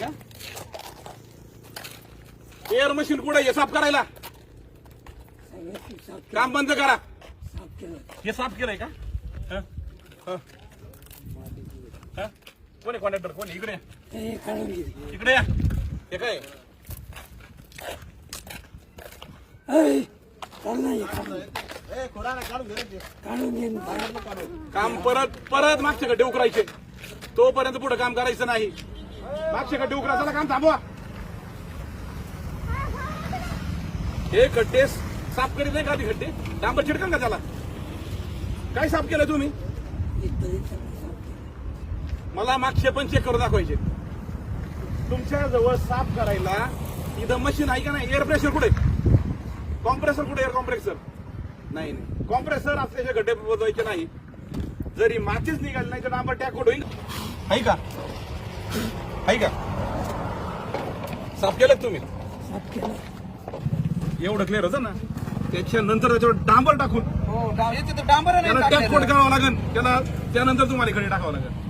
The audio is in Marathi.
नाही का एअर मशीन कुठे हे साफ करायला. काम बंद करा. हे साफ केलंय का? हं? हं. हं? कोण आहे कॉन्ट्रॅक्टर कोण आहे? इकडे या. इकडे या. हे काय? काम परत परत मागच्या गड्डे उकरायचे तोपर्यंत पुढे काम करायचं नाही. मागच्या गड्डे उकरायचं काम थांबवा. हे खड्डे साफ करीत नाही का ते खड्डे? डांबर चिडकन का त्याला? काय साफ केलं तुम्ही? मला मागचे पण चेक करून दाखवायचे. तुमच्या जवळ साफ करायला इथं मशीन आहे का नाही? एअर प्रेशर कुठे? कॉम्प्रेसर कुठे एअर कॉम्प्रेसर नाही नाही. कॉम्प्रेसर असल्याचे गड्डे बदवायचे नाही. जरी मातीच निघाली नाही तर डांबर टॅक होईल. आहे का? आहे का? साफ केलं तुम्ही? एवढं क्लिअर होतं ना? त्याच्यानंतर त्याच्यावर डांबर टाकून. हो डांबर. त्याला टॅप. करावं लागेल. त्याला त्यानंतर तुम्हाला इकडे टाकावं लागेल.